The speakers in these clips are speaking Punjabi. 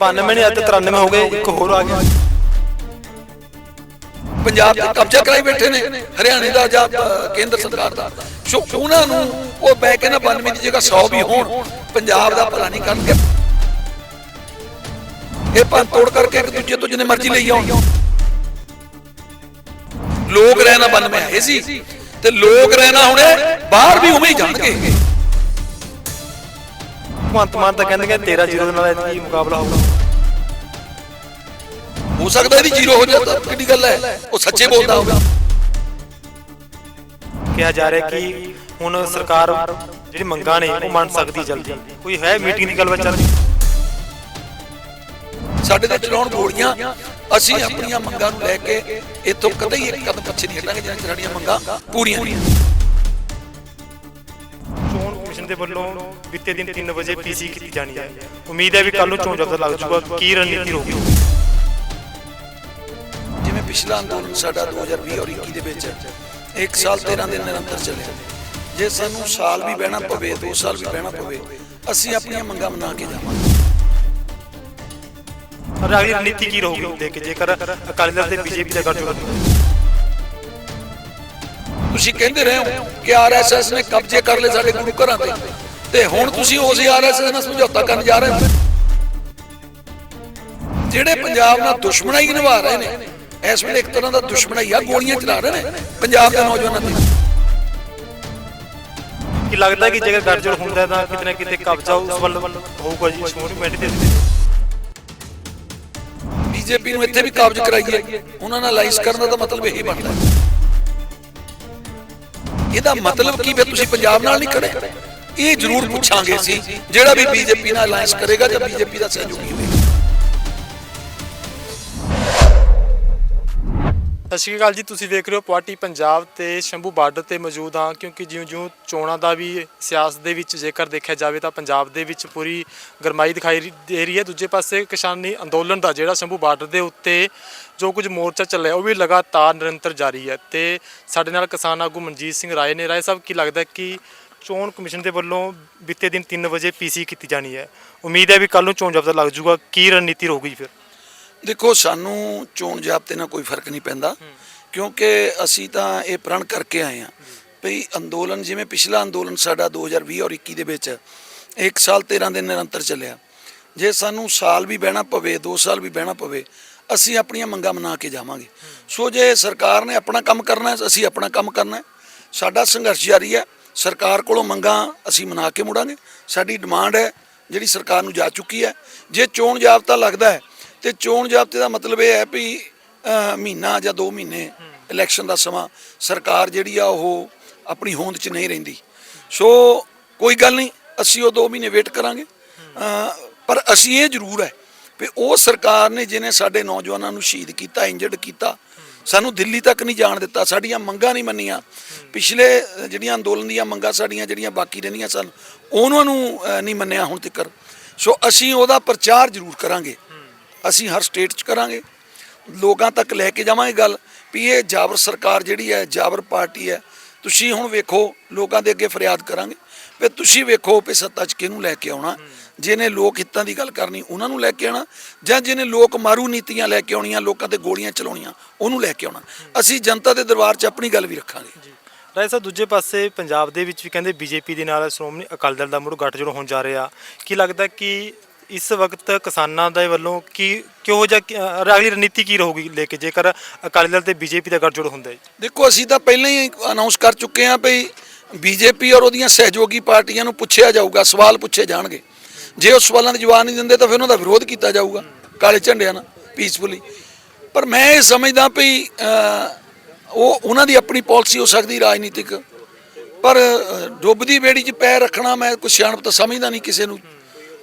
92 ਨਹੀਂ ਅੱਜ 93 ਹੋ ਗਏ, ਇੱਕ ਹੋਰ ਆ ਗਿਆ। ਪੰਜਾਬ ਤੇ ਕਬਜ਼ਾ ਕਰਾਈ ਬੈਠੇ ਨੇ, ਹਰਿਆਣੇ ਦਾ ਜਾਂ ਕੇਂਦਰ ਸਰਕਾਰ ਦਾ। ਸੋ ਉਹਨਾਂ ਨੂੰ ਉਹ ਬੈ ਕੇ ਨਾ 92 ਦੀ ਜਗ੍ਹਾ 100 ਵੀ ਹੋਣ, ਪੰਜਾਬ ਦਾ ਭਲਾ ਨਹੀਂ ਕਰਨਗੇ। ਇਹ ਭੰਨ ਤੋੜ ਕਰਕੇ ਇੱਕ ਦੂਜੇ ਤੋਂ ਜਿੰਨੇ ਮਰਜ਼ੀ ਲਈ ਆਉਣ। ਲੋਕ ਰਹਿਣਾ 92 ਆਏ ਸੀ। ਤੇ ਲੋਕ ਰਹਿਣਾ ਹੁਣੇ, ਬਾਹਰ ਵੀ ਉਵੇਂ ਹੀ ਜਾਣਗੇ। ਭਗਵੰਤ ਮਾਨ ਤਾਂ ਕਹਿੰਦੇ ਕਿ 13 ਜ਼ੀਰੋ ਦੇ ਨਾਲ ਐਤਕੀ ਮੁਕਾਬਲਾ ਹੋਊਗਾ। ਹੋ ਸਕਦਾ ਇਹਦੀ ਜ਼ੀਰੋ ਹੋ ਜਾਏ ਕਿੱਡੀ ਗੱਲ ਹੈ? ਉਹ ਸੱਚੇ ਬੋਲਦਾ ਹੋਗਾ ਕਿਹਾ ਜਾ ਰਿਹਾ ਕਿ ਹੁਣ ਸਰਕਾਰ ਜਿਹੜੀ ਮੰਗਾਂ ਨੇ ਉਹ ਮੰਨ ਸਕਦੀ ਜਲਦੀ। ਕੋਈ ਹੈ ਮੀਟਿੰਗ ਦੀ ਗੱਲਬਾਤ ਚੱਲ ਰਹੀ? ਸਾਡੇ ਤੇ ਚਲਾਉਣ ਗੋਲੀਆਂ ਅਸੀਂ ਆਪਣੀਆਂ ਮੰਗਾਂ ਨੂੰ ਲੈ ਕੇ ਇੱਥੋਂ ਕਦੇ ਹੀ ਇੱਕ ਕਦਮ ਪਿੱਛੇ ਨਹੀਂ ਹਟਾਂਗੇ ਜਿੰਨਾ ਸਾਡੀਆਂ ਮੰਗਾਂ ਪੂਰੀਆਂ ਨਹੀਂ। ਦੇ ਵੱਲੋਂ ਬੀਤੇ ਦਿਨ 3 ਵਜੇ ਪੀਸੀ ਕੀਤੀ ਜਾਣੀ ਹੈ। ਉਮੀਦ ਹੈ ਵੀ ਕੱਲ ਨੂੰ ਚੋਣ ਜਬਤ ਲੱਗ ਜਾਊਗਾ ਕੀ ਰਣਨੀਤੀ ਰਹੂਗੀ ਜਿਵੇਂ ਪਿਛਲਾ ਅੰਦੋਲਨ ਸਾਡਾ 2020 ਔਰ 21 ਦੇ ਵਿੱਚ ਇੱਕ ਸਾਲ 13 ਦਿਨ ਨਿਰੰਤਰ ਚੱਲਿਆ। ਜੇ ਸਾਨੂੰ ਸਾਲ ਵੀ ਬਹਿਣਾ ਪਵੇ 2 ਸਾਲ ਵੀ ਬਹਿਣਾ ਪਵੇ ਅਸੀਂ ਆਪਣੀਆਂ ਮੰਗਾਂ ਮਨਾ ਕੇ ਜਾਵਾਂਗੇ। ਅਗਲੀ ਰਣਨੀਤੀ ਕੀ ਰਹੂਗੀ ਦੇਖ ਕੇ ਜੇਕਰ ਅਕਾਲੀ ਦਲ ਤੇ ਬੀਜੇਪੀ ਦਾ ਗੱਠਜੋੜ ਤੁਸੀਂ ਕਹਿੰਦੇ ਰਹੇ ਹੋ ਕਿ ਆਰਐਸਐਸ ਨੇ ਕਬਜ਼ੇ ਕਰ ਲਏ ਸਾਡੇ ਗੁਰੂ ਘਰਾਂ ਤੇ ਤੇ ਹੁਣ ਤੁਸੀਂ ਉਸੇ ਆਰਐਸਐਸ ਨਾਲ ਸਮਝੌਤਾ ਕਰਨ ਜਾ ਰਹੇ ਹੋ। ਜਿਹੜੇ ਪੰਜਾਬ ਨਾਲ ਦੁਸ਼ਮਣਾਈ ਨਿਭਾ ਰਹੇ ਨੇ ਇਸ ਵੇਲੇ ਇੱਕ ਤਰ੍ਹਾਂ ਦਾ ਦੁਸ਼ਮਣਾਈ ਆ ਗੋਲੀਆਂ ਚਲਾ ਰਹੇ ਨੇ ਪੰਜਾਬ ਦੇ ਨੌਜਵਾਨਾਂ ਤੇ ਕੀ ਲੱਗਦਾ ਕਿ ਜੇਕਰ ਗੱਠਜੋੜ ਹੁੰਦਾ ਤਾਂ ਕਿਤੇ ਨਾ ਕਿਤੇ ਕਬਜ਼ਾ ਉਸ ਵੱਲ ਹੋਊਗਾ ਜੀ ਸ਼੍ਰੋਮਣੀ ਕਮੇਟੀ ਦੇ ਬੀਜੇਪੀ ਨੂੰ ਇੱਥੇ ਵੀ ਕਾਬਜ ਕਰਾਈਏ ਉਹਨਾਂ ਨਾਲ ਲਾਈਸ ਕਰਨ ਦਾ ਤਾਂ ਮਤਲਬ ਇਹੀ ਬਣਦਾ। ਹੈ। ਇਹਦਾ ਮਤਲਬ ਕੀ ਵੀ ਤੁਸੀਂ ਪੰਜਾਬ ਨਾਲ ਨਹੀਂ ਖੜੇ? ਇਹ ਜ਼ਰੂਰ ਪੁੱਛਾਂਗੇ ਸੀ ਜਿਹੜਾ ਵੀ ਬੀਜੇਪੀ ਨਾਲ ਅਲਾਈਅੰਸ ਕਰੇਗਾ ਜਾਂ ਬੀਜੇਪੀ ਦਾ ਸਹਿਯੋਗੀ ਹੋਵੇਗਾ ਸਤਿ ਸ਼੍ਰੀ ਅਕਾਲ ਜੀ, ਤੁਸੀਂ ਵੇਖ ਰਹੇ ਹੋ ਪਾਰਟੀ ਪੰਜਾਬ ਤੇ ਸ਼ੰਭੂ ਬਾਰਡਰ ਤੇ ਮੌਜੂਦ ਹਾਂ, ਕਿਉਂਕਿ ਜਿਉਂ-ਜਿਉਂ ਚੋਣਾਂ ਦਾ ਵੀ ਸਿਆਸਤ ਦੇ ਵਿੱਚ ਜੇਕਰ ਦੇਖਿਆ ਜਾਵੇ ਤਾਂ ਪੰਜਾਬ ਦੇ ਵਿੱਚ ਪੂਰੀ ਗਰਮਾਈ ਦਿਖਾਈ ਦੇ ਰਹੀ ਹੈ। ਦੂਜੇ ਪਾਸੇ ਕਿਸਾਨੀ ਅੰਦੋਲਨ ਦਾ ਜਿਹੜਾ ਸ਼ੰਭੂ ਬਾਰਡਰ ਦੇ ਉੱਤੇ ਜੋ ਕੁਝ ਮੋਰਚਾ ਚੱਲਿਆ, ਉਹ ਵੀ ਲਗਾਤਾਰ ਨਿਰੰਤਰ ਜਾਰੀ ਹੈ ਤੇ ਸਾਡੇ ਨਾਲ ਕਿਸਾਨ ਆਗੂ ਮਨਜੀਤ ਸਿੰਘ ਰਾਏ ਨੇ। ਰਾਏ ਸਾਹਿਬ, ਕੀ ਲੱਗਦਾ ਕਿ ਚੋਣ ਕਮਿਸ਼ਨ ਦੇ ਵੱਲੋਂ ਬੀਤੇ ਦਿਨ 3 ਵਜੇ ਪੀਸੀ ਕੀਤੀ ਜਾਣੀ ਹੈ? ਉਮੀਦ ਹੈ ਵੀ ਕੱਲ ਨੂੰ ਚੋਣ ਜਾਬਤਾ ਲੱਗ ਜਾਊਗਾ। ਕੀ ਰਣਨੀਤੀ ਰਹੂਗੀ ਫਿਰ? ਦੇਖੋ ਸਾਨੂੰ ਚੋਣ ਜਾਬਤੇ ਨਾਲ ਕੋਈ ਫ਼ਰਕ ਨਹੀਂ ਪੈਂਦਾ ਕਿਉਂਕਿ ਅਸੀਂ ਤਾਂ ਇਹ ਪ੍ਰਣ ਕਰਕੇ ਆਏ ਆ ਭਈ ਅੰਦੋਲਨ ਜਿਵੇਂ ਪਿਛਲਾ ਅੰਦੋਲਨ ਸਾਡਾ 2020 ਔਰ 21 ਦੇ ਵਿੱਚ ਇੱਕ ਸਾਲ 13 ਦਿਨ ਨਿਰੰਤਰ ਚੱਲਿਆ। ਜੇ ਸਾਨੂੰ ਸਾਲ ਵੀ ਬਹਿਣਾ ਪਵੇ 2 ਸਾਲ ਵੀ ਬਹਿਣਾ ਪਵੇ ਅਸੀਂ ਆਪਣੀਆਂ ਮੰਗਾਂ ਮਨਾ ਕੇ ਜਾਵਾਂਗੇ। ਸੋ ਜੇ ਸਰਕਾਰ ਨੇ ਆਪਣਾ ਕੰਮ ਕਰਨਾ ਹੈ ਅਸੀਂ ਆਪਣਾ ਕੰਮ ਕਰਨਾ ਹੈ। ਸਾਡਾ ਸੰਘਰਸ਼ ਜਾਰੀ ਹੈ। ਸਰਕਾਰ ਕੋਲੋਂ ਮੰਗਾਂ ਅਸੀਂ ਮਨਾ ਕੇ ਮੁੜਾਂਗੇ। ਸਾਡੀ ਡਿਮਾਂਡ ਹੈ ਜਿਹੜੀ ਸਰਕਾਰ ਨੂੰ ਜਾ ਚੁੱਕੀ ਹੈ। ਜੇ ਚੋਣ ਜਾਬਤਾ ਲੱਗਦਾ ਹੈ ਤੇ ਚੋਣ ਜਾਬਤੇ ਦਾ ਮਤਲਬ ਇਹ ਹੈ ਵੀ ਮਹੀਨਾ ਜਾਂ 2 ਮਹੀਨੇ ਇਲੈਕਸ਼ਨ ਦਾ ਸਮਾਂ ਸਰਕਾਰ ਜਿਹੜੀ ਆ ਉਹ ਆਪਣੀ ਹੋਂਦ 'ਚ ਨਹੀਂ ਰਹਿੰਦੀ। ਸੋ ਕੋਈ ਗੱਲ ਨਹੀਂ, ਅਸੀਂ ਉਹ 2 ਮਹੀਨੇ ਵੇਟ ਕਰਾਂਗੇ। ਪਰ ਅਸੀਂ ਇਹ ਜ਼ਰੂਰ ਹੈ ਵੀ ਉਹ ਸਰਕਾਰ ਨੇ ਜਿਹਨੇ ਸਾਡੇ ਨੌਜਵਾਨਾਂ ਨੂੰ ਸ਼ਹੀਦ ਕੀਤਾ ਇੰਜਰਡ ਕੀਤਾ, ਸਾਨੂੰ ਦਿੱਲੀ ਤੱਕ ਨਹੀਂ ਜਾਣ ਦਿੱਤਾ, ਸਾਡੀਆਂ ਮੰਗਾਂ ਨਹੀਂ ਮੰਨੀਆਂ। ਪਿਛਲੇ ਜਿਹੜੀਆਂ ਅੰਦੋਲਨ ਦੀਆਂ ਮੰਗਾਂ ਸਾਡੀਆਂ ਜਿਹੜੀਆਂ ਬਾਕੀ ਰਹਿੰਦੀਆਂ ਸਨ, ਉਹਨਾਂ ਨੂੰ ਨਹੀਂ ਮੰਨਿਆ ਹੁਣ ਤੱਕ ਸੋ ਅਸੀਂ ਉਹਦਾ ਪ੍ਰਚਾਰ ਜ਼ਰੂਰ ਕਰਾਂਗੇ। ਅਸੀਂ ਹਰ ਸਟੇਟ 'ਚ ਕਰਾਂਗੇ। ਲੋਕਾਂ ਤੱਕ ਲੈ ਕੇ ਜਾਵਾਂਗੇ ਗੱਲ ਵੀ ਇਹ ਜਾਬਰ ਸਰਕਾਰ ਜਿਹੜੀ ਹੈ, ਜਾਬਰ ਪਾਰਟੀ ਹੈ, ਤੁਸੀਂ ਹੁਣ ਵੇਖੋ ਲੋਕਾਂ ਦੇ ਅੱਗੇ ਫਰਿਆਦ ਕਰਾਂਗੇ। ਵੀ ਤੁਸੀਂ ਵੇਖੋ ਵੀ ਸੱਤਾ 'ਚ ਕਿਹਨੂੰ ਲੈ ਕੇ ਆਉਣਾ। ਜਿਹਨੇ ਲੋਕ ਹਿੱਤਾਂ ਦੀ ਗੱਲ ਕਰਨੀ, ਉਹਨਾਂ ਨੂੰ ਲੈ ਕੇ ਆਉਣਾ। ਜਾਂ ਜਿਹਨੇ ਲੋਕ ਮਾਰੂ ਨੀਤੀਆਂ ਲੈ ਕੇ ਆਉਣੀਆਂ, ਲੋਕਾਂ ਤੇ ਗੋਲੀਆਂ ਚਲਾਉਣੀਆਂ, ਉਹਨੂੰ ਲੈ ਕੇ ਆਉਣਾ। ਅਸੀਂ ਜਨਤਾ ਦੇ ਦਰਬਾਰ 'ਚ ਆਪਣੀ ਗੱਲ ਵੀ ਰੱਖਾਂਗੇ। ਰਾਏ ਸਾਹਿਬ, ਦੂਜੇ ਪਾਸੇ ਪੰਜਾਬ ਦੇ ਵਿੱਚ ਵੀ ਕਹਿੰਦੇ ਬੀਜੇਪੀ ਦੇ ਨਾਲ ਸ਼੍ਰੋਮਣੀ ਅਕਾਲੀ ਦਲ ਦਾ ਮੁੜ ਗੱਠਜੋੜ ਹੋਣ ਜਾ ਰਿਹਾ। ਕੀ ਲੱਗਦਾ ਕਿ ਇਸ ਵਕਤ ਕਿਸਾਨਾਂ ਦੇ ਵੱਲੋਂ ਕੀ, ਕਿਹੋ ਜਿਹਾ ਅਗਲੀ ਰਣਨੀਤੀ ਕੀ ਰਹੂਗੀ ਲੈ ਕੇ? ਜੇਕਰ ਅਕਾਲੀ ਦਲ ਤੇ ਬੀਜੇਪੀ ਦਾ ਗੱਠਜੋੜ ਹੁੰਦਾ। ਹੈ ਦੇਖੋ, ਅਸੀਂ ਤਾਂ ਪਹਿਲਾਂ ਹੀ ਅਨਾਉਂਸ ਕਰ ਚੁੱਕੇ ਹਾਂ ਭਈ ਬੀਜੇਪੀ ਔਰ ਉਹਦੀਆਂ ਸਹਿਯੋਗੀ ਪਾਰਟੀਆਂ ਨੂੰ ਪੁੱਛਿਆ ਜਾਊਗਾ, ਸਵਾਲ ਪੁੱਛੇ ਜਾਣਗੇ। ਜੇ ਉਹ ਸਵਾਲਾਂ ਦੇ ਜਵਾਬ ਨਹੀਂ ਦਿੰਦੇ ਤਾਂ ਫਿਰ ਉਹਨਾਂ ਦਾ ਵਿਰੋਧ ਕੀਤਾ ਜਾਊਗਾ, ਕਾਲੇ ਝੰਡਿਆਂ ਨਾਲ ਪੀਸਫੁਲੀ ਪਰ ਮੈਂ ਇਹ ਸਮਝਦਾ ਭਈ ਉਹ, ਉਹਨਾਂ ਦੀ ਆਪਣੀ ਪਾਲਿਸੀ ਹੋ ਸਕਦੀ ਰਾਜਨੀਤਿਕ। ਪਰ ਡੁੱਬਦੀ ਬੇੜੀ 'ਚ ਪੈਰ ਰੱਖਣਾ ਮੈਂ ਕੋਈ ਸਿਆਣਪ ਤਾਂ ਸਮਝਦਾ ਨਹੀਂ ਕਿਸੇ ਨੂੰ।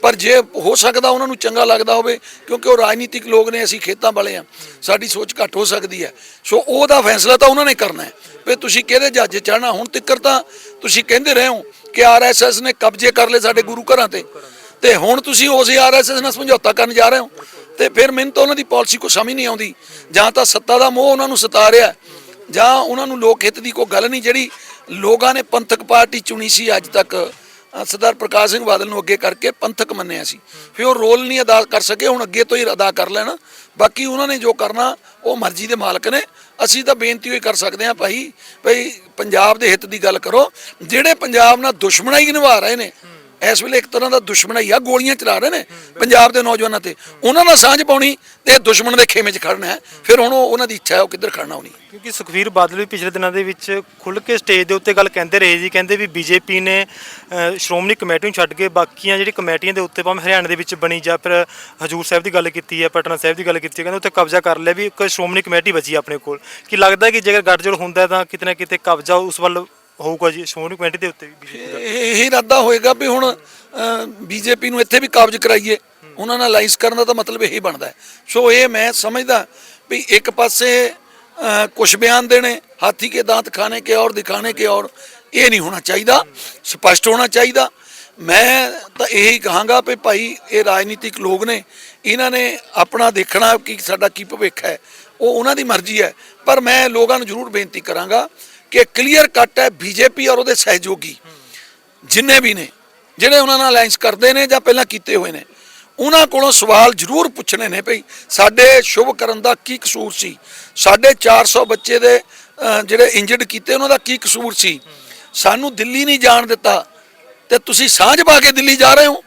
ਪਰ ਜੇ ਹੋ ਸਕਦਾ ਉਹਨਾਂ ਨੂੰ ਚੰਗਾ ਲੱਗਦਾ ਹੋਵੇ, ਕਿਉਂਕਿ ਉਹ ਰਾਜਨੀਤਿਕ ਲੋਕ ਨੇ, ਅਸੀਂ ਖੇਤਾਂ ਵਾਲੇ ਆ ਸਾਡੀ ਸੋਚ ਘੱਟ ਹੋ ਸਕਦੀ ਹੈ। ਸੋ ਉਹਦਾ ਫੈਸਲਾ ਤਾਂ ਉਹਨਾਂ ਨੇ ਕਰਨਾ ਹੈ। ਵੀ ਤੁਸੀਂ ਕਿਹਦੇ ਜਹਾਜ਼ੇ ਚੜਨਾ ਹੁਣ ਤੱਕ ਤਾਂ ਤੁਸੀਂ ਕਹਿੰਦੇ ਰਹੇ ਹੋ ਕਿ ਆਰਐਸਐਸ ਨੇ ਕਬਜ਼ੇ ਕਰ ਲਏ ਸਾਡੇ ਗੁਰੂ ਘਰਾਂ ਤੇ। ਤੇ ਹੁਣ ਤੁਸੀਂ ਉਸੇ ਆਰਐਸਐਸ ਨਾਲ ਸਮਝੌਤਾ ਕਰਨ ਜਾ ਰਹੇ ਹੋ। ਤੇ ਫਿਰ ਮੈਨੂੰ ਤਾਂ ਉਹਨਾਂ ਦੀ ਪਾਲਿਸੀ ਕੋਈ ਸਮਝ ਨਹੀਂ ਆਉਂਦੀ। ਜਾਂ ਤਾਂ ਸੱਤਾ ਦਾ ਮੋਹ ਉਹਨਾਂ ਨੂੰ ਸਤਾ ਰਿਹਾ ਜਾਂ ਉਹਨਾਂ ਨੂੰ ਲੋਕ ਹਿੱਤ ਦੀ ਕੋਈ ਗੱਲ ਨਹੀਂ ਜਿਹੜੀ ਲੋਕਾਂ ਨੇ ਪੰਥਕ ਪਾਰਟੀ ਚੁਣੀ ਸੀ ਅੱਜ ਤੱਕ। ਸਰਦਾਰ ਪ੍ਰਕਾਸ਼ ਸਿੰਘ ਬਾਦਲ ਨੂੰ ਅੱਗੇ ਕਰਕੇ ਪੰਥਕ ਮੰਨਿਆ ਸੀ। ਫਿਰ ਉਹ ਰੋਲ ਨਹੀਂ ਅਦਾ ਕਰ ਸਕੇ, ਹੁਣ ਅੱਗੇ ਤੋਂ ਹੀ ਅਦਾ ਕਰ ਲੈਣ। ਬਾਕੀ ਉਹਨਾਂ ਨੇ ਜੋ ਕਰਨਾ, ਉਹ ਮਰਜ਼ੀ ਦੇ ਮਾਲਕ ਨੇ। ਅਸੀਂ ਤਾਂ ਬੇਨਤੀ ਹੋਈ ਕਰ ਸਕਦੇ ਹਾਂ ਭਾਈ, ਭਈ ਪੰਜਾਬ ਦੇ ਹਿੱਤ ਦੀ ਗੱਲ ਕਰੋ। ਜਿਹੜੇ ਪੰਜਾਬ ਨਾਲ ਦੁਸ਼ਮਣਾਈ ਨਿਭਾ ਰਹੇ ਨੇ ਇਸ ਵੇਲੇ ਇੱਕ ਤਰ੍ਹਾਂ ਦਾ ਦੁਸ਼ਮਣਾਈ ਆ ਗੋਲੀਆਂ ਚਲਾ ਰਹੇ ਨੇ ਪੰਜਾਬ ਦੇ ਨੌਜਵਾਨਾਂ ਤੇ। ਉਹਨਾਂ ਨਾਲ ਸਾਂਝ ਪਾਉਣੀ ਤੇ ਦੁਸ਼ਮਣ ਦੇ ਖੇਮੇ 'ਚ ਖੜਨਾ ਹੈ। ਫਿਰ ਹੁਣ ਉਹ ਉਹਨਾਂ ਦੀ ਇੱਛਾ ਹੈ ਉਹ ਕਿੱਧਰ ਖੜਨਾ ਹੋਣੀ। ਕਿਉਂਕਿ ਸੁਖਵੀਰ ਬਾਦਲ ਵੀ ਪਿਛਲੇ ਦਿਨਾਂ ਦੇ ਵਿੱਚ ਖੁੱਲ੍ਹ ਕੇ ਸਟੇਜ ਦੇ ਉੱਤੇ ਗੱਲ ਕਹਿੰਦੇ ਰਹੇ ਜੀ, ਕਹਿੰਦੇ ਵੀ ਬੀਜੇਪੀ ਨੇ ਸ਼੍ਰੋਮਣੀ ਕਮੇਟੀ ਨੂੰ ਛੱਡ ਕੇ ਬਾਕੀਆਂ ਜਿਹੜੀ ਕਮੇਟੀਆਂ ਦੇ ਉੱਤੇ ਭਾਵੇਂ ਹਰਿਆਣਾ ਦੇ ਵਿੱਚ ਬਣੀ ਜਾਂ ਫਿਰ ਹਜੂਰ ਸਾਹਿਬ ਦੀ ਗੱਲ ਕੀਤੀ ਹੈ ਪਟਨਾ ਸਾਹਿਬ ਦੀ ਗੱਲ ਕੀਤੀ ਹੈ ਕਹਿੰਦੇ ਉੱਥੇ ਕਬਜ਼ਾ ਕਰ ਲਿਆ ਵੀ ਇੱਕ ਸ਼੍ਰੋਮਣੀ ਕਮੇਟੀ ਬਚੀ ਆਪਣੇ ਕੋਲ। ਕੀ ਲੱਗਦਾ ਕਿ ਜੇਕਰ ਗੱਠਜੋੜ ਹੁੰਦਾ ਤਾਂ ਕਿਤੇ ਨਾ ਕਿਤੇ ਕਬਜ਼ਾ ਉਸ ਵੱਲ ਹੋਊਗਾ ਜੀ ਸ਼੍ਰੋਮਣੀ ਕਮੇਟੀ ਦੇ ਉੱਤੇ ਵੀ BJP ਦਾ। ਇਹ ਇਹ ਇਰਾਦਾ ਹੋਏਗਾ ਵੀ ਹੁਣ ਬੀਜੇਪੀ ਨੂੰ ਇੱਥੇ ਵੀ ਕਾਬਜ ਕਰਾਈਏ। ਉਹਨਾਂ ਨਾਲ ਅਲਾਈਅੰਸ ਕਰਨ ਦਾ ਤਾਂ ਮਤਲਬ ਇਹੀ ਬਣਦਾ ਹੈ। ਸੋ ਇਹ ਮੈਂ ਸਮਝਦਾ ਵੀ ਇੱਕ ਪਾਸੇ ਕੁਝ ਬਿਆਨ ਦੇਣੇ, ਹਾਥੀ ਕੇ ਦਾੰਤ ਖਾਣੇ ਕੇ ਔਰ, ਦਿਖਾਣੇ ਕੇ ਔਰ, ਇਹ ਨਹੀਂ ਹੋਣਾ ਚਾਹੀਦਾ। ਸਪਸ਼ਟ ਹੋਣਾ ਚਾਹੀਦਾ। ਮੈਂ ਤਾਂ ਇਹੀ ਕਹਾਂਗਾ ਵੀ ਭਾਈ, ਇਹ ਰਾਜਨੀਤਿਕ ਲੋਕ ਨੇ, ਇਹਨਾਂ ਨੇ ਆਪਣਾ ਦੇਖਣਾ ਕਿ ਸਾਡਾ ਕੀ ਭਵਿੱਖ ਹੈ। ਉਹ ਉਹਨਾਂ ਦੀ ਮਰਜ਼ੀ ਹੈ। ਪਰ ਮੈਂ ਲੋਕਾਂ ਨੂੰ ਜ਼ਰੂਰ ਬੇਨਤੀ ਕਰਾਂਗਾ ਕਿ ਕਲੀਅਰ ਕੱਟ ਹੈ ਬੀਜੇਪੀ ਔਰ ਉਹਦੇ ਸਹਿਯੋਗੀ, ਜਿੰਨੇ ਵੀ ਨੇ, ਜਿਹੜੇ ਉਹਨਾਂ ਨਾਲ ਅਲਾਈਅੰਸ ਕਰਦੇ ਨੇ ਜਾਂ ਪਹਿਲਾਂ ਕੀਤੇ ਹੋਏ ਨੇ, ਉਹਨਾਂ ਕੋਲੋਂ ਸਵਾਲ ਜ਼ਰੂਰ ਪੁੱਛਣੇ ਨੇ ਭਈ ਸਾਡੇ ਸ਼ੁਭ ਕਰਨ ਦਾ ਕੀ ਕਸੂਰ ਸੀ? ਸਾਡੇ 400 ਬੱਚੇ ਦੇ ਜਿਹੜੇ ਇੰਜਰਡ ਕੀਤੇ, ਉਹਨਾਂ ਦਾ ਕੀ ਕਸੂਰ ਸੀ? ਸਾਨੂੰ ਦਿੱਲੀ ਨਹੀਂ ਜਾਣ ਦਿੱਤਾ, ਤੇ ਤੁਸੀਂ ਸਾਂਝ ਪਾ ਕੇ ਦਿੱਲੀ ਜਾ ਰਹੇ ਹੋ?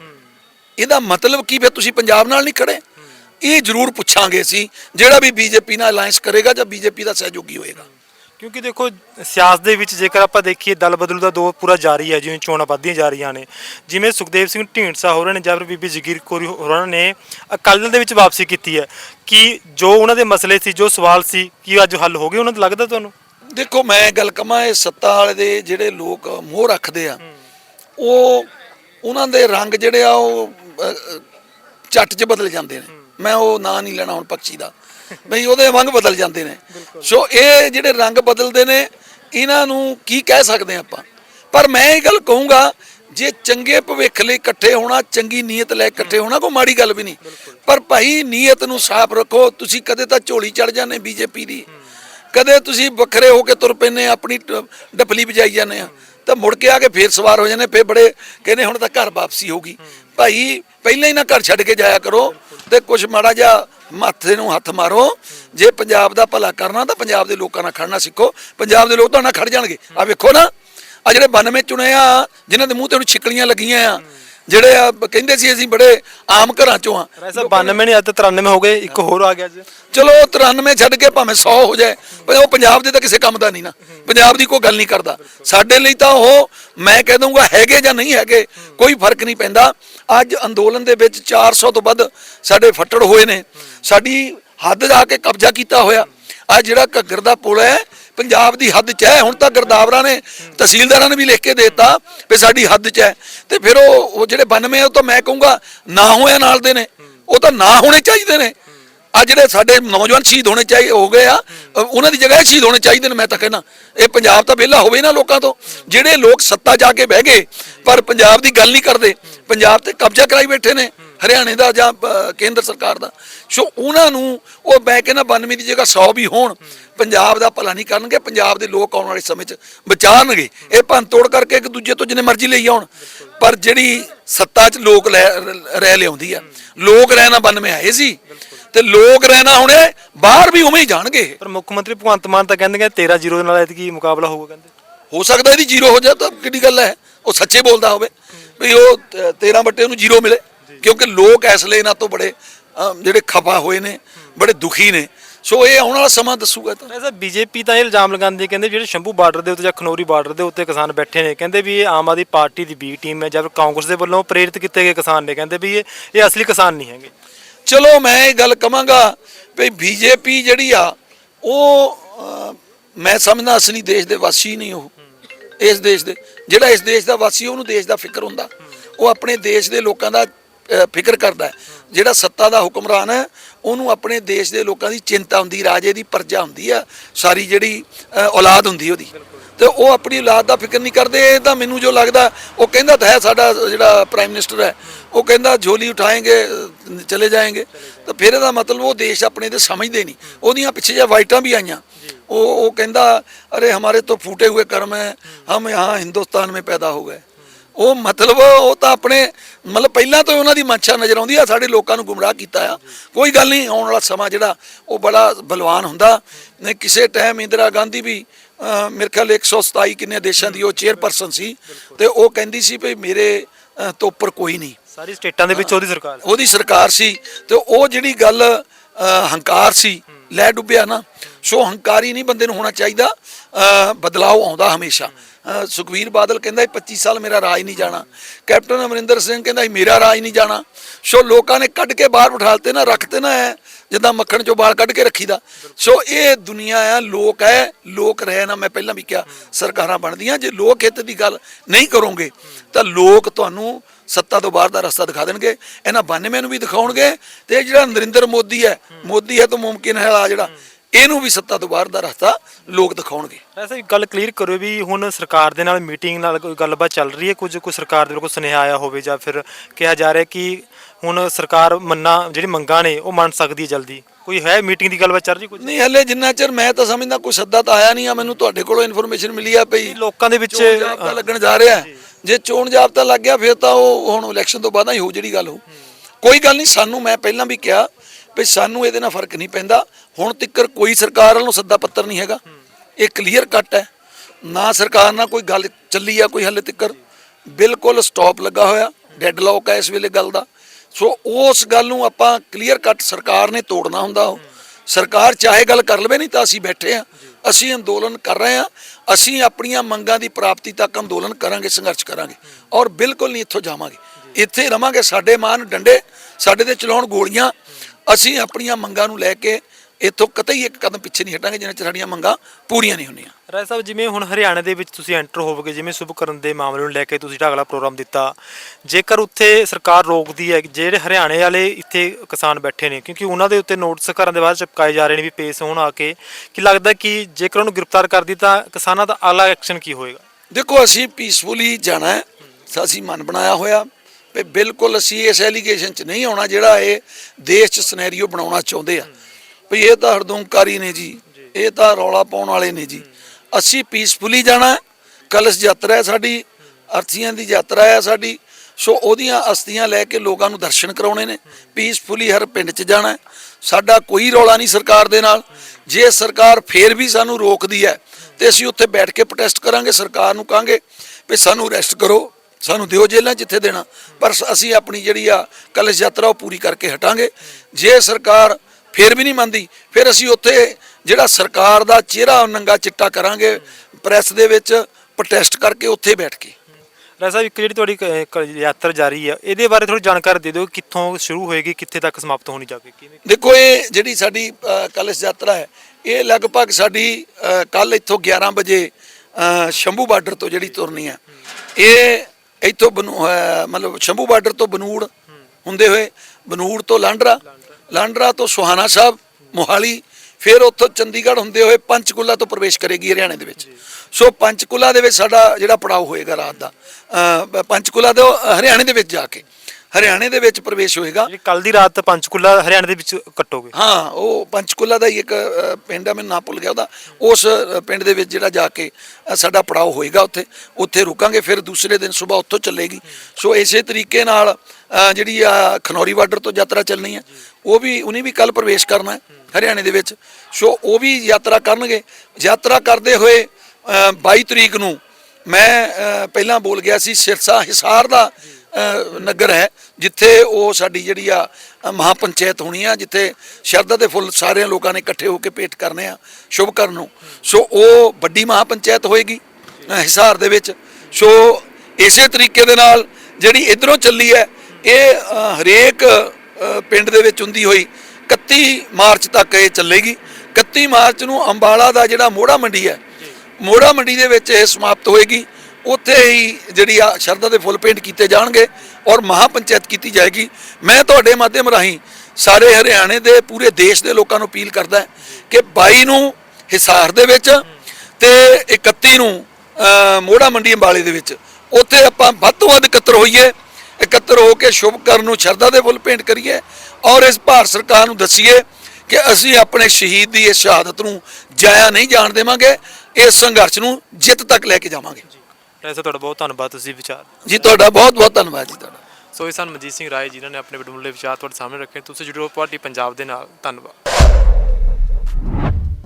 ਇਹਦਾ ਮਤਲਬ ਕੀ ਵੀ ਤੁਸੀਂ ਪੰਜਾਬ ਨਾਲ ਨਹੀਂ ਖੜੇ? ਇਹ ਜ਼ਰੂਰ ਪੁੱਛਾਂਗੇ ਅਸੀਂ, ਜਿਹੜਾ ਵੀ ਬੀਜੇਪੀ ਨਾਲ ਅਲਾਈਅੰਸ ਕਰੇਗਾ ਜਾਂ ਬੀਜੇਪੀ ਦਾ ਸਹਿਯੋਗੀ ਹੋਏਗਾ। ਕਿਉਂਕਿ ਦੇਖੋ, ਸਿਆਸਤ ਦੇ ਵਿੱਚ ਜੇਕਰ ਆਪਾਂ ਦੇਖੀਏ ਦਲ ਬਦਲੂ ਦਾ ਦੌਰ ਪੂਰਾ ਜਾਰੀ ਹੈ, ਜਿਵੇਂ ਚੋਣਾਂ ਵੱਧਦੀਆਂ ਜਾ ਰਹੀਆਂ ਨੇ। ਜਿਵੇਂ ਸੁਖਦੇਵ ਸਿੰਘ ਢੀਂਡਸਾ ਹੋਰਾਂ ਨੇ ਜਾਂ ਫਿਰ ਬੀਬੀ ਜਗੀਰ ਕੌਰ ਹੋਰਾਂ ਨੇ ਅਕਾਲੀ ਦਲ ਦੇ ਵਿੱਚ ਵਾਪਸੀ ਕੀਤੀ ਹੈ। ਕਿ ਜੋ ਉਹਨਾਂ ਦੇ ਮਸਲੇ ਸੀ, ਜੋ ਸਵਾਲ ਸੀ, ਕੀ ਅੱਜ ਹੱਲ ਹੋ ਗਏ? ਉਹਨਾਂ ਦਾ ਲੱਗਦਾ ਤੁਹਾਨੂੰ? ਦੇਖੋ, ਮੈਂ ਗੱਲ ਕਮਾਂ, ਇਹ ਸੱਤਾ ਵਾਲੇ ਦੇ ਜਿਹੜੇ ਲੋਕ ਮੋਹ ਰੱਖਦੇ ਆ, ਉਹ ਉਹਨਾਂ ਦੇ ਰੰਗ ਜਿਹੜੇ ਆ, ਉਹ ਝੱਟ 'ਚ ਬਦਲ ਜਾਂਦੇ ਨੇ। ਮੈਂ ਉਹ ਨਾਂ ਨਹੀਂ ਲੈਣਾ ਹੁਣ ਪੱਖੀ ਦਾ। ਬਈ ਉਹਦੇ ਰੰਗ ਬਦਲ ਜਾਂਦੇ ਨੇ। ਸੋ ਇਹ ਜਿਹੜੇ ਰੰਗ ਬਦਲਦੇ ਨੇ ਇਹਨਾਂ ਨੂੰ ਕੀ ਕਹਿ ਸਕਦੇ ਆਪਾਂ? ਪਰ ਮੈਂ ਇਹ ਗੱਲ ਕਹੂੰਗਾ ਜੇ ਚੰਗੇ ਭਵਿੱਖ ਲਈ ਇਕੱਠੇ ਹੋਣਾ ਚੰਗੀ ਨੀਅਤ ਲੈ ਇਕੱਠੇ ਹੋਣਾ ਕੋਈ ਮਾੜੀ ਗੱਲ ਵੀ ਨਹੀਂ। ਪਰ ਭਾਈ ਨੀਅਤ ਨੂੰ ਸਾਫ਼ ਰੱਖੋ ਤੁਸੀਂ ਕਦੇ ਤਾਂ ਝੋਲੀ ਚੜ ਜਾਂਦੇ ਬੀਜੇਪੀ ਦੀ। ਕਦੇ ਤੁਸੀਂ ਵੱਖਰੇ ਹੋ ਕੇ ਤੁਰ ਪੈਨੇ ਆਪਣੀ ਡਫਲੀ ਵਜਾਈ ਜਾਂਦੇ ਆ। ਤਾਂ ਮੁੜ ਕੇ ਆ ਕੇ ਫੇਰ ਸਵਾਰ ਹੋ ਜਾਂਦੇ ਫੇਰ ਬੜੇ ਕਹਿੰਦੇ ਹੁਣ ਤਾਂ ਘਰ ਵਾਪਸੀ ਹੋਗੀ ਭਾਈ ਪਹਿਲਾਂ ਹੀ ਨਾ ਘਰ ਛੱਡ ਕੇ ਜਾਇਆ ਕਰੋ। ਤੇ ਕੁਝ ਮਾੜਾ ਜਿਹਾ ਮਾਥੇ ਨੂੰ ਹੱਥ ਮਾਰੋ। ਜੇ ਪੰਜਾਬ ਦਾ ਭਲਾ ਕਰਨਾ ਤਾਂ ਪੰਜਾਬ ਦੇ ਲੋਕਾਂ ਨਾਲ ਖੜਨਾ ਸਿੱਖੋ। ਪੰਜਾਬ ਦੇ ਲੋਕ ਤੁਹਾਡੇ ਨਾਲ ਖੜ ਜਾਣਗੇ। ਆ ਵੇਖੋ ਨਾ ਆ ਜਿਹੜੇ 92 ਚੁਣੇ ਆ ਜਿਨ੍ਹਾਂ ਦੇ ਮੂੰਹ ਤੇ ਹੁਣ ਛਿਕਲੀਆਂ ਲੱਗੀਆਂ ਆ ਜਿਹੜੇ ਆ ਕਹਿੰਦੇ ਸੀ ਅਸੀਂ ਬੜੇ ਆਮ ਘਰਾਂ ਚੋਂ ਆ। ਵੈਸੇ 92 ਨਹੀਂ ਅੱਜ ਤਾਂ 93 ਹੋ ਗਏ ਇੱਕ ਹੋਰ ਆ ਗਿਆ ਅੱਜ ਚਲੋ 93 ਛੱਡ ਕੇ ਭਾਵੇਂ 100 ਹੋ ਜਾਏ ਪਰ ਉਹ ਪੰਜਾਬ ਦੇ ਤਾਂ ਕਿਸੇ ਕੰਮ ਦਾ ਨਹੀਂ ਨਾ। ਪੰਜਾਬ ਦੀ ਕੋਈ ਗੱਲ ਨਹੀਂ ਕਰਦਾ। ਸਾਡੇ ਲਈ ਤਾਂ ਉਹ ਮੈਂ ਕਹਿ ਦਊਂਗਾ ਹੈਗੇ ਜਾਂ ਨਹੀਂ ਹੈਗੇ ਕੋਈ ਫ਼ਰਕ ਨਹੀਂ ਪੈਂਦਾ। ਅੱਜ ਅੰਦੋਲਨ ਦੇ ਵਿੱਚ 400 ਤੋਂ ਵੱਧ ਸਾਡੇ ਫੱਟੜ ਹੋਏ ਨੇ। ਸਾਡੀ ਹੱਦ ਜਾ ਕੇ ਕਬਜ਼ਾ ਕੀਤਾ ਹੋਇਆ। ਆ ਜਿਹੜਾ ਘੱਗਰ ਦਾ ਪੁਲ ਹੈ, ਪੰਜਾਬ ਦੀ ਹੱਦ 'ਚ ਹੈ। ਹੁਣ ਤਾਂ ਗਰਦਾਵਰਾਂ ਨੇ ਤਹਿਸੀਲਦਾਰਾਂ ਨੇ ਵੀ ਲਿਖ ਕੇ ਦਿੱਤਾ ਵੀ ਸਾਡੀ ਹੱਦ 'ਚ ਹੈ। ਤੇ ਫਿਰ ਉਹ ਜਿਹੜੇ 92 ਉਹ ਤਾਂ ਮੈਂ ਕਹੂੰਗਾ ਨਾ ਹੋਇਆ ਨਾਲ ਦੇ ਨੇ। ਉਹ ਤਾਂ ਨਾ ਹੋਣੇ ਚਾਹੀਦੇ ਨੇ। ਆ ਜਿਹੜੇ ਸਾਡੇ ਨੌਜਵਾਨ ਸ਼ਹੀਦ ਹੋਣੇ ਚਾਹੀਦੇ ਹੋ ਗਏ ਆ ਉਹਨਾਂ ਦੀ ਜਗ੍ਹਾ ਸ਼ਹੀਦ ਹੋਣੇ ਚਾਹੀਦੇ ਨੇ, ਮੈਂ ਤਾਂ ਕਹਿੰਦਾ। ਇਹ ਪੰਜਾਬ ਤਾਂ ਵਿਹਲਾ ਹੋਵੇ ਨਾ ਲੋਕਾਂ ਤੋਂ। ਜਿਹੜੇ ਲੋਕ ਸੱਤਾ ਜਾ ਕੇ ਬਹਿ ਗਏ, ਪਰ ਪੰਜਾਬ ਦੀ ਗੱਲ ਨਹੀਂ ਕਰਦੇ। ਪੰਜਾਬ ਤੇ ਕਬਜ਼ਾ ਕਰਾਈ ਬੈਠੇ ਨੇ ਹਰਿਆਣੇ ਦਾ ਜਾਂ ਕੇਂਦਰ ਸਰਕਾਰ ਦਾ। ਸੋ ਉਹਨਾਂ ਨੂੰ ਉਹ ਮੈਂ ਕਹਿੰਦਾ 92 ਦੀ ਜਗ੍ਹਾ 100 ਵੀ ਹੋਣ ਪੰਜਾਬ ਦਾ ਭਲਾ ਨਹੀਂ ਕਰਨਗੇ ਪੰਜਾਬ ਦੇ ਲੋਕ ਆਉਣ ਵਾਲੇ ਸਮੇਂ 'ਚ ਬਚਾਣਗੇ। ਇਹ ਭੰਨ ਤੋੜ ਕਰਕੇ ਇੱਕ ਦੂਜੇ ਤੋਂ ਜਿੰਨੇ ਮਰਜ਼ੀ ਲਈ ਆਉਣ। ਪਰ ਜਿਹੜੀ ਸੱਤਾ 'ਚ ਲੋਕ ਲੈ- ਰਹਿ ਲਿਆਉਂਦੀ ਆ ਲੋਕ ਰਹਿਣਾ 92 ਆਏ ਸੀ। ਤੇ ਲੋਕ ਰਹਿਣਾ ਹੁਣੇ ਬਾਹਰ ਵੀ ਉਵੇਂ ਹੀ ਜਾਣਗੇ। ਪਰ ਮੁੱਖ ਮੰਤਰੀ ਭਗਵੰਤ ਮਾਨ ਤਾਂ ਕਹਿੰਦੇ ਕਿ 13 ਜ਼ੀਰੋ ਨਾਲ ਐਤਕੀ ਮੁਕਾਬਲਾ ਹੋਊਗਾ ਕਹਿੰਦੇ। ਹੋ ਸਕਦਾ ਇਹਦੀ ਜ਼ੀਰੋ ਹੋ ਜਾਏ ਤਾਂ ਕਿੱਡੀ ਗੱਲ ਹੈ ਉਹ ਸੱਚੇ ਬੋਲਦਾ ਹੋਵੇ। ਵੀ ਉਹ 13 ਬੱਟੇ ਉਹਨੂੰ ਜ਼ੀਰੋ ਮਿਲੇ। ਕਿਉਂਕਿ ਲੋਕ ਇਸ ਲਈ ਇਹਨਾਂ ਤੋਂ ਬੜੇ ਜਿਹੜੇ ਖਪਾ ਹੋਏ ਨੇ ਬੜੇ ਦੁਖੀ ਨੇ। ਸੋ ਇਹ ਆਉਣ ਵਾਲਾ ਸਮਾਂ ਦੱਸੂਗਾ ਤਾਂ। ਵੈਸੇ ਬੀਜੇਪੀ ਤਾਂ ਇਹ ਇਲਜ਼ਾਮ ਲਗਾਉਂਦੀ ਕਹਿੰਦੇ ਜਿਹੜੇ ਸ਼ੰਭੂ ਬਾਰਡਰ ਦੇ ਉੱਤੇ ਜਾਂ ਖਨੌਰੀ ਬਾਰਡਰ ਦੇ ਉੱਤੇ ਕਿਸਾਨ ਬੈਠੇ ਨੇ ਕਹਿੰਦੇ ਵੀ ਇਹ ਆਮ ਆਦਮੀ ਪਾਰਟੀ ਦੀ ਬੀ ਟੀਮ ਹੈ ਜਾਂ ਫਿਰ ਕਾਂਗਰਸ ਦੇ ਵੱਲੋਂ ਪ੍ਰੇਰਿਤ ਕੀਤੇ ਗਏ ਕਿਸਾਨ ਨੇ ਕਹਿੰਦੇ ਵੀ ਇਹ ਇਹ ਅਸਲੀ ਕਿਸਾਨ ਨਹੀਂ ਹੈਗੇ। ਚਲੋ ਮੈਂ ਇਹ ਗੱਲ ਕਵਾਂਗਾ ਵੀ ਬੀਜੇਪੀ ਜਿਹੜੀ ਆ ਉਹ ਮੈਂ ਸਮਝਦਾ ਅਸਲੀ ਦੇਸ਼ ਦੇ ਵਾਸੀ ਨਹੀਂ ਉਹ ਇਸ ਦੇਸ਼ ਦੇ। ਜਿਹੜਾ ਇਸ ਦੇਸ਼ ਦਾ ਵਾਸੀ ਉਹਨੂੰ ਦੇਸ਼ ਦਾ ਫਿਕਰ ਹੁੰਦਾ। ਉਹ ਆਪਣੇ ਦੇਸ਼ ਦੇ ਲੋਕਾਂ ਦਾ ਫਿਕਰ ਕਰਦਾ ਜਿਹੜਾ ਸੱਤਾ ਦਾ ਹੁਕਮਰਾਨ ਹੈ, ਉਹਨੂੰ ਆਪਣੇ ਦੇਸ਼ ਦੇ ਲੋਕਾਂ ਦੀ ਚਿੰਤਾ ਹੁੰਦੀ, ਰਾਜੇ ਦੀ ਪਰਜਾ ਹੁੰਦੀ ਆ, ਸਾਰੀ ਜਿਹੜੀ ਔਲਾਦ ਹੁੰਦੀ ਉਹਦੀ। ਤੇ ਉਹ ਆਪਣੀ ਔਲਾਦ ਦਾ ਫਿਕਰ ਨਹੀਂ ਕਰਦੇ, ਇਹ ਤਾਂ ਮੈਨੂੰ ਜੋ ਲੱਗਦਾ, ਉਹ ਕਹਿੰਦਾ ਤਾਂ ਹੈ ਸਾਡਾ ਜਿਹੜਾ ਪ੍ਰਾਈਮ ਮਿਨਿਸਟਰ ਹੈ, ਉਹ ਕਹਿੰਦਾ ਝੋਲੀ ਉਠਾਏਗੇ ਚਲੇ ਜਾਏਗੇ। ਤਾਂ ਫਿਰ ਇਹਦਾ ਮਤਲਬ ਉਹ ਦੇਸ਼ ਆਪਣੇ ਤੇ ਸਮਝਦੇ ਨਹੀਂ। ਉਹਦੀਆਂ ਪਿੱਛੇ ਜਿਹਾ ਵਾਈਟਾਂ ਵੀ ਆਈਆਂ। ਉਹ ਉਹ ਕਹਿੰਦਾ ਅਰੇ ਹਮਾਰੇ तो फूटे हुए कर्म है हम यहाँ हिंदुस्तान में पैदा हो गए ਉਹ ਮਤਲਬ ਉਹ ਤਾਂ ਆਪਣੇ ਮਤਲਬ ਪਹਿਲਾਂ ਤੋਂ ਹੀ ਉਹਨਾਂ ਦੀ ਮਨਸ਼ਾ ਨਜ਼ਰ ਆਉਂਦੀ ਆ ਸਾਡੇ ਲੋਕਾਂ ਨੂੰ ਗੁੰਮਰਾਹ ਕੀਤਾ ਆ ਕੋਈ ਗੱਲ ਨਹੀਂ ਆਉਣ ਵਾਲਾ ਸਮਾਂ ਜਿਹੜਾ ਉਹ ਬੜਾ ਬਲਵਾਨ ਹੁੰਦਾ ਨੇ ਕਿਸੇ ਟਾਈਮ ਇੰਦਰਾ ਗਾਂਧੀ ਵੀ ਅਹ, ਮੇਰੇ ਖਿਆਲ 127 ਕਿੰਨੇ ਦੇਸ਼ਾਂ ਦੀ ਉਹ ਚੇਅਰਪਰਸਨ ਸੀ ਤੇ ਉਹ ਕਹਿੰਦੀ ਸੀ ਵੀ ਮੇਰੇ ਅਹ, ਤੋਂ ਉੱਪਰ ਕੋਈ ਨਹੀਂ ਸਾਰੀ ਸਟੇਟਾਂ ਦੇ ਵਿੱਚ ਉਹਦੀ ਸਰਕਾਰ ਉਹਦੀ ਸਰਕਾਰ ਸੀ ਤੇ ਉਹ ਜਿਹੜੀ ਗੱਲ ਅਹ, ਹੰਕਾਰ ਸੀ ਲੈ ਡੁੱਬਿਆ ਨਾ ਸੋ ਹੰਕਾਰੀ ਨਹੀਂ ਬੰਦੇ ਨੂੰ ਹੋਣਾ ਚਾਹੀਦਾ। ਅਹ, ਬਦਲਾਅ ਆਉਂਦਾ ਹਮੇਸ਼ਾ। ਅਹ, ਸੁਖਵੀਰ ਬਾਦਲ ਕਹਿੰਦਾ ਸੀ 25 ਸਾਲ ਮੇਰਾ ਰਾਜ ਨਹੀਂ ਜਾਣਾ। ਕੈਪਟਨ ਅਮਰਿੰਦਰ ਸਿੰਘ ਕਹਿੰਦਾ ਮੇਰਾ ਰਾਜ ਨਹੀਂ ਜਾਣਾ। ਸੋ ਲੋਕਾਂ ਨੇ ਕੱਢ ਕੇ ਬਾਹਰ ਬਿਠਾਲਤੇ ਨਾ ਰੱਖਤੇ ਨਾ ਹੈ ਜਿੱਦਾਂ ਮੱਖਣ ਚੋਂ ਬਾਲ ਕੱਢ ਕੇ ਰੱਖੀਦਾ। ਸੋ ਇਹ ਦੁਨੀਆ ਆ ਲੋਕ ਹੈ ਲੋਕ ਰਹਿ ਨਾ ਮੈਂ ਪਹਿਲਾਂ ਵੀ ਕਿਹਾ ਸਰਕਾਰਾਂ ਬਣਦੀਆਂ। ਜੇ ਲੋਕ ਹਿੱਤ ਦੀ ਗੱਲ ਨਹੀਂ ਕਰੋਗੇ ਤਾਂ ਲੋਕ ਤੁਹਾਨੂੰ ਸੱਤਾ ਤੋਂ ਬਾਹਰ ਦਾ ਰਸਤਾ ਦਿਖਾ ਦੇਣਗੇ। ਇਹਨਾਂ 92 ਨੂੰ ਵੀ ਦਿਖਾਉਣਗੇ। ਤੇ ਜਿਹੜਾ ਨਰਿੰਦਰ ਮੋਦੀ ਹੈ ਮੋਦੀ ਹੈ ਤਾਂ ਮੁਮਕਿਨ ਹੈ ਆ ਜਿਹੜਾ। ਇਹਨੂੰ ਵੀ ਸੱਤਾ ਤੋਂ ਬਾਹਰ ਦਾ ਰਸਤਾ ਲੋਕ ਦਿਖਾਉਣਗੇ। ਵੈਸੇ ਇੱਕ ਗੱਲ ਕਲੀਅਰ ਕਰੋ ਵੀ ਹੁਣ ਸਰਕਾਰ ਦੇ ਨਾਲ ਮੀਟਿੰਗ ਨਾਲ ਕੋਈ ਗੱਲਬਾਤ ਚੱਲ ਰਹੀ ਹੈ? ਕੁਝ ਕੋਈ ਸਰਕਾਰ ਦੇ ਵੱਲੋਂ ਕੋਈ ਸੁਨੇਹਾ ਆਇਆ ਹੋਵੇ ਜਾਂ ਫਿਰ ਕਿਹਾ ਜਾ ਰਿਹਾ ਕਿ ਹੁਣ ਸਰਕਾਰ ਮੰਨਾ ਜਿਹੜੀ ਮੰਗਾਂ ਨੇ ਉਹ ਮੰਨ ਸਕਦੀ ਹੈ ਜਲਦੀ। ਕੋਈ ਹੈ ਮੀਟਿੰਗ ਦੀ ਗੱਲਬਾਤ ਚੱਲ ਰਹੀ ਕੁਝ? ਨਹੀਂ ਹਲੇ ਜਿੰਨਾ ਚਿਰ ਮੈਂ ਤਾਂ ਸਮਝਦਾ ਕੋਈ ਸੱਦਾ ਤਾਂ ਆਇਆ ਨਹੀਂ ਆ ਮੈਨੂੰ ਤੁਹਾਡੇ ਕੋਲੋਂ ਇਨਫੋਰਮੇਸ਼ਨ ਮਿਲੀ ਆ ਪਈ ਲੋਕਾਂ ਦੇ ਵਿੱਚ ਜਾਬਤਾ ਲੱਗਣ ਜਾ ਰਿਹਾ। ਜੇ। ਚੋਣ ਜਾਬਤਾ ਲੱਗ ਗਿਆ ਫਿਰ ਤਾਂ ਉਹ ਹੁਣ ਇਲੈਕਸ਼ਨ ਤੋਂ ਬਾਅਦ ਹੀ ਹੋ ਜਿਹੜੀ ਗੱਲ ਹੋ। ਕੋਈ ਗੱਲ ਨਹੀਂ ਸਾਨੂੰ ਮੈਂ ਪਹਿਲਾਂ ਵੀ ਕਿਹਾ ਵੀ ਸਾਨੂੰ ਇਹਦੇ ਨਾਲ ਫ਼ਰਕ ਨਹੀਂ ਪੈਂਦਾ। ਹੁਣ ਤੱਕਰ ਕੋਈ ਸਰਕਾਰ ਵੱਲੋਂ ਸੱਦਾ ਪੱਤਰ ਨਹੀਂ ਹੈਗਾ। ਇਹ ਕਲੀਅਰ ਕੱਟ ਹੈ। ਨਾ ਸਰਕਾਰ ਨਾਲ ਕੋਈ ਗੱਲ ਚੱਲੀ ਆ ਕੋਈ ਹਲੇ ਤੱਕਰ। ਬਿਲਕੁਲ ਸਟਾਪ ਲੱਗਾ ਹੋਇਆ। ਡੈਡਲੌਕ ਹੈ ਇਸ ਵੇਲੇ ਗੱਲ ਦਾ। ਸੋ ਉਸ ਗੱਲ ਨੂੰ ਆਪਾਂ ਕਲੀਅਰ ਕੱਟ ਸਰਕਾਰ ਨੇ ਤੋੜਨਾ ਹੁੰਦਾ ਉਹ। ਸਰਕਾਰ ਚਾਹੇ ਗੱਲ ਕਰ ਲਵੇ ਨਹੀਂ ਤਾਂ ਅਸੀਂ ਬੈਠੇ ਆ। ਅਸੀਂ ਅੰਦੋਲਨ ਕਰ ਰਹੇ ਆ। ਅਸੀਂ ਆਪਣੀਆਂ ਮੰਗਾਂ ਦੀ ਪ੍ਰਾਪਤੀ ਤੱਕ ਅੰਦੋਲਨ ਕਰਾਂਗੇ, ਸੰਘਰਸ਼ ਕਰਾਂਗੇ। ਔਰ ਬਿਲਕੁਲ ਨਹੀਂ ਇੱਥੋਂ ਜਾਵਾਂਗੇ। ਇੱਥੇ ਰਵਾਂਗੇ ਸਾਡੇ ਮਾਨ ਡੰਡੇ, ਸਾਡੇ ਤੇ ਚਲਾਉਣ ਗੋਲੀਆਂ। ਅਸੀਂ ਆਪਣੀਆਂ ਮੰਗਾਂ ਨੂੰ ਲੈ ਕੇ ਇੱਥੋਂ ਕਤਈ ਇੱਕ ਕਦਮ ਪਿੱਛੇ ਨਹੀਂ ਹਟਾਂਗੇ ਜਿੰਨਾ ਚਿਰ ਸਾਡੀਆਂ ਮੰਗਾਂ ਪੂਰੀਆਂ ਨਹੀਂ ਹੁੰਦੀਆਂ। ਰਾਏ ਸਾਹਿਬ ਜਿਵੇਂ ਹੁਣ ਹਰਿਆਣਾ ਦੇ ਵਿੱਚ ਤੁਸੀਂ ਐਂਟਰ ਹੋਵੋਗੇ ਜਿਵੇਂ ਸ਼ੁਭਕਰਨ ਦੇ ਮਾਮਲੇ ਨੂੰ ਲੈ ਕੇ ਤੁਸੀਂ ਅਗਲਾ ਪ੍ਰੋਗਰਾਮ ਦਿੱਤਾ ਜੇਕਰ ਉੱਥੇ ਸਰਕਾਰ ਰੋਕਦੀ ਹੈ ਜਿਹੜੇ ਹਰਿਆਣੇ ਵਾਲੇ ਇੱਥੇ ਕਿਸਾਨ ਬੈਠੇ ਨੇ ਕਿਉਂਕਿ ਉਹਨਾਂ ਦੇ ਉੱਤੇ ਨੋਟਿਸ ਘਰਾਂ ਦੇ ਬਾਹਰ ਚਿਪਕਾਏ ਜਾ ਰਹੇ ਨੇ ਵੀ ਪੇਸ਼ ਹੋਣ ਆ ਕੇ ਕਿ ਲੱਗਦਾ ਕਿ ਜੇਕਰ ਉਹਨੂੰ ਗ੍ਰਿਫਤਾਰ ਕਰਦੀ ਤਾਂ ਕਿਸਾਨਾਂ ਦਾ ਅਗਲਾ ਐਕਸ਼ਨ ਕੀ ਹੋਏਗਾ? ਦੇਖੋ ਅਸੀਂ ਪੀਸਫੁਲੀ ਜਾਣਾ ਹੈ ਅਸੀਂ ਮਨ ਬਣਾਇਆ ਹੋਇਆ ਵੀ ਬਿਲਕੁਲ ਅਸੀਂ ਇਸ ਐਲੀਗੇਸ਼ਨ 'ਚ ਨਹੀਂ ਆਉਣਾ ਜਿਹੜਾ ਇਹ ਦੇਸ਼ 'ਚ ਸਿਨੈਰੀਓ ਬਣਾਉਣਾ ਚਾਹੁੰਦੇ ਆ। ਵੀ ਇਹ ਤਾਂ ਹਰਦੋਂਕਾਰੀ ਨੇ ਜੀ, ਇਹ ਤਾਂ ਰੌਲਾ ਪਾਉਣ ਵਾਲੇ ਨੇ ਜੀ। ਅਸੀਂ ਪੀਸਫੁਲੀ ਜਾਣਾ, ਕਲਸ਼ ਯਾਤਰਾ ਹੈ ਸਾਡੀ, ਅਰਥੀਆਂ ਦੀ ਯਾਤਰਾ ਹੈ ਸਾਡੀ, ਸੋ ਉਹਦੀਆਂ ਅਸਥੀਆਂ ਲੈ ਕੇ ਲੋਕਾਂ ਨੂੰ ਦਰਸ਼ਨ ਕਰਾਉਣੇ ਨੇ। ਪੀਸਫੁਲੀ ਹਰ ਪਿੰਡ 'ਚ ਜਾਣਾ ਸਾਡਾ ਕੋਈ ਰੌਲਾ ਨਹੀਂ ਸਰਕਾਰ ਦੇ ਨਾਲ। ਜੇ ਸਰਕਾਰ ਫੇਰ ਵੀ ਸਾਨੂੰ ਰੋਕਦੀ ਹੈ, ਤੇ ਅਸੀਂ ਉੱਥੇ ਬੈਠ ਕੇ ਪ੍ਰੋਟੈਸਟ ਕਰਾਂਗੇ, ਸਰਕਾਰ ਨੂੰ ਕਹਾਂਗੇ ਵੀ ਸਾਨੂੰ ਅਰੈਸਟ ਕਰੋ। ਸਾਨੂੰ ਦਿਓ ਜੇਲ੍ਹਾਂ ਜਿੱਥੇ ਦੇਣਾ। ਪਰ ਅਸੀਂ ਆਪਣੀ ਜਿਹੜੀ ਆ ਕਲਸ਼ ਯਾਤਰਾ ਉਹ ਪੂਰੀ ਕਰਕੇ ਹਟਾਂਗੇ। ਜੇ ਸਰਕਾਰ ਫੇਰ ਵੀ ਨਹੀਂ ਮੰਨਦੀ ਫਿਰ ਅਸੀਂ ਉੱਥੇ ਜਿਹੜਾ ਸਰਕਾਰ ਦਾ ਚਿਹਰਾ ਨੰਗਾ ਚਿੱਟਾ ਕਰਾਂਗੇ ਪ੍ਰੈਸ ਦੇ ਵਿੱਚ ਪ੍ਰੋਟੈਸਟ ਕਰਕੇ ਉੱਥੇ ਬੈਠ ਕੇ। ਰਾਏ ਸਾਹਿਬ ਇੱਕ ਜਿਹੜੀ ਤੁਹਾਡੀ ਯਾਤਰਾ ਜਾਰੀ ਹੈ ਇਹਦੇ ਬਾਰੇ ਥੋੜੀ ਜਾਣਕਾਰੀ ਦੇ ਦਿਓ ਕਿੱਥੋਂ ਸ਼ੁਰੂ ਹੋਏਗੀ ਕਿੱਥੇ ਤੱਕ ਸਮਾਪਤ ਹੋਣੀ ਜਾ ਕੇ ਕਿਵੇਂ ਦੇਖੋ ਇਹ ਜਿਹੜੀ ਸਾਡੀ ਕਲਸ਼ ਯਾਤਰਾ ਹੈ ਇਹ ਲਗਭਗ ਸਾਡੀ ਕੱਲ ਇੱਥੋਂ 11 ਵਜੇ ਸ਼ੰਭੂ ਬਾਰਡਰ ਤੋਂ ਜਿਹੜੀ ਤੁਰਨੀ ਹੈ। ਇਹ ਇੱਥੋਂ ਬਨੂ ਮਤਲਬ ਸ਼ੰਭੂ ਬਾਰਡਰ ਤੋਂ ਬਨੂੜ ਹੁੰਦੇ ਹੋਏ ਬਨੂੜ ਤੋਂ ਲਾਂਡਰਾ ਲਾਂਡਰਾ ਤੋਂ ਸੁਹਾਣਾ ਸਾਹਿਬ ਮੋਹਾਲੀ ਫਿਰ ਉੱਥੋਂ ਚੰਡੀਗੜ੍ਹ ਹੁੰਦੇ ਹੋਏ ਪੰਚਕੂਲਾ ਤੋਂ ਪ੍ਰਵੇਸ਼ ਕਰੇਗੀ ਹਰਿਆਣੇ ਦੇ ਵਿੱਚ। ਸੋ ਪੰਚਕੂਲਾ ਦੇ ਵਿੱਚ ਸਾਡਾ ਜਿਹੜਾ ਪੜਾਅ ਹੋਏਗਾ ਰਾਤ ਦਾ। ਅ, ਪੰਚਕੂਲਾ ਤੋਂ ਹਰਿਆਣੇ ਦੇ ਵਿੱਚ ਜਾ ਕੇ। ਹਰਿਆਣੇ ਦੇ ਵਿੱਚ ਪ੍ਰਵੇਸ਼ ਹੋਏਗਾ। ਕੱਲ ਦੀ ਰਾਤ ਪੰਚਕੂਲਾ ਹਰਿਆਣਾ ਦੇ ਵਿੱਚ ਕੱਟੋਗੇ? ਹਾਂ ਉਹ ਪੰਚਕੂਲਾ ਦਾ ਹੀ ਇੱਕ ਪਿੰਡ ਆ ਮੈਨੂੰ ਨਾਂ ਭੁੱਲ ਗਿਆ ਉਹਦਾ। ਉਸ ਪਿੰਡ ਦੇ ਵਿੱਚ ਜਿਹੜਾ ਜਾ ਕੇ ਸਾਡਾ ਪੜਾਅ ਹੋਏਗਾ ਉੱਥੇ। ਉੱਥੇ ਰੁਕਾਂਗੇ ਫਿਰ ਦੂਸਰੇ ਦਿਨ ਸਵੇਰ ਉੱਥੋਂ ਚੱਲੇਗੀ। ਸੋ ਇਸੇ ਤਰੀਕੇ ਨਾਲ ਜਿਹੜੀ ਆ ਖਨੌਰੀ ਬਾਰਡਰ ਤੋਂ ਯਾਤਰਾ ਚੱਲਣੀ ਹੈ ਉਹ ਵੀ ਉਹਨੇ ਵੀ ਕੱਲ ਪ੍ਰਵੇਸ਼ ਕਰਨਾ ਹੈ ਹਰਿਆਣੇ ਦੇ ਵਿੱਚ। ਸੋ ਉਹ ਵੀ ਯਾਤਰਾ ਕਰਨਗੇ। ਯਾਤਰਾ ਕਰਦੇ ਹੋਏ ਅ, 22 ਤਰੀਕ ਨੂੰ ਮੈਂ ਪਹਿਲਾਂ ਬੋਲ ਗਿਆ ਸੀ ਸਿਰਸਾ ਹਿਸਾਰ ਦਾ ਨਗਰ ਹੈ ਜਿੱਥੇ ਉਹ ਸਾਡੀ ਜਿਹੜੀ ਆ ਅ, ਮਹਾਪੰਚਾਇਤ ਹੋਣੀ ਆ ਜਿੱਥੇ ਸ਼ਰਧਾ ਦੇ ਫੁੱਲ ਸਾਰਿਆਂ ਲੋਕਾਂ ਨੇ ਇਕੱਠੇ ਹੋ ਕੇ ਭੇਟ ਕਰਨੇ ਆ ਸ਼ੁਭ ਕਰਨ ਨੂੰ। ਸੋ ਉਹ ਵੱਡੀ ਮਹਾਪੰਚਾਇਤ ਹੋਏਗੀ ਹਿਸਾਰ ਦੇ ਵਿੱਚ। ਸੋ ਇਸੇ ਤਰੀਕੇ ਦੇ ਨਾਲ ਜਿਹੜੀ ਇਧਰੋਂ ਚੱਲੀ ਹੈ ਇਹ ਹਰੇਕ ਪਿੰਡ ਦੇ ਵਿੱਚ ਹੁੰਦੀ ਹੋਈ 31 ਮਾਰਚ ਤੱਕ ਇਹ ਚੱਲੇਗੀ। 31 ਮਾਰਚ ਨੂੰ ਅੰਬਾਲਾ ਦਾ ਜਿਹੜਾ ਮੋੜਾ ਮੰਡੀ ਹੈ ਮੋੜਾ ਮੰਡੀ ਦੇ ਵਿੱਚ ਇਹ ਸਮਾਪਤ ਹੋਏਗੀ। ਉੱਥੇ ਹੀ ਜਿਹੜੀ ਆ ਸ਼ਰਧਾ ਦੇ ਫੁੱਲ ਪੇਂਟ ਕੀਤੇ ਜਾਣਗੇ ਔਰ ਮਹਾਪੰਚਾਇਤ ਕੀਤੀ ਜਾਏਗੀ। ਮੈਂ ਤੁਹਾਡੇ ਮਾਧਿਅਮ ਰਾਹੀਂ ਸਾਰੇ ਹਰਿਆਣੇ ਦੇ, ਪੂਰੇ ਦੇਸ਼ ਦੇ ਲੋਕਾਂ ਨੂੰ ਅਪੀਲ ਕਰਦਾ ਕਿ 22 ਨੂੰ ਹਿਸਾਰ ਦੇ ਵਿੱਚ ਤੇ 31 ਨੂੰ ਮੋੜਾ ਮੰਡੀ ਅੰਬਾਲੇ ਦੇ ਵਿੱਚ। ਉੱਥੇ ਆਪਾਂ ਵੱਧ ਤੋਂ ਵੱਧ ਇਕੱਤਰ ਹੋਈਏ, ਇਕੱਤਰ ਹੋ ਕੇ ਸ਼ੁਭ ਕਰਨ ਨੂੰ ਸ਼ਰਧਾ ਦੇ ਫੁੱਲ ਭੇਂਟ ਕਰੀਏ ਔਰ ਇਸ ਭਾਰਤ ਸਰਕਾਰ ਨੂੰ ਦੱਸੀਏ ਕਿ ਅਸੀਂ ਆਪਣੇ ਸ਼ਹੀਦ ਦੀ ਇਸ ਸ਼ਹਾਦਤ ਨੂੰ ਜਾਇਆ ਨਹੀਂ ਜਾਣ ਦੇਵਾਂਗੇ, ਇਸ ਸੰਘਰਸ਼ ਨੂੰ ਜਿੱਤ ਤੱਕ ਲੈ ਕੇ ਜਾਵਾਂਗੇ। ਵੈਸੇ ਤੁਹਾਡਾ ਬਹੁਤ ਧੰਨਵਾਦ ਤੁਸੀਂ ਵਿਚਾਰ ਜੀ ਤੁਹਾਡਾ ਬਹੁਤ ਬਹੁਤ ਧੰਨਵਾਦ ਜੀ ਤੁਹਾਡਾ। ਸੋ ਇਹ ਸਨ ਮਨਜੀਤ ਸਿੰਘ ਰਾਏ ਜਿਨ੍ਹਾਂ ਨੇ ਆਪਣੇ ਵਡਮੁੱਲੇ ਵਿਚਾਰ ਤੁਹਾਡੇ ਸਾਹਮਣੇ ਰੱਖੇ। ਤੁਸੀਂ ਜੁੜੋ ਪਾਰਟੀ ਪੰਜਾਬ ਦੇ ਨਾਲ। ਧੰਨਵਾਦ।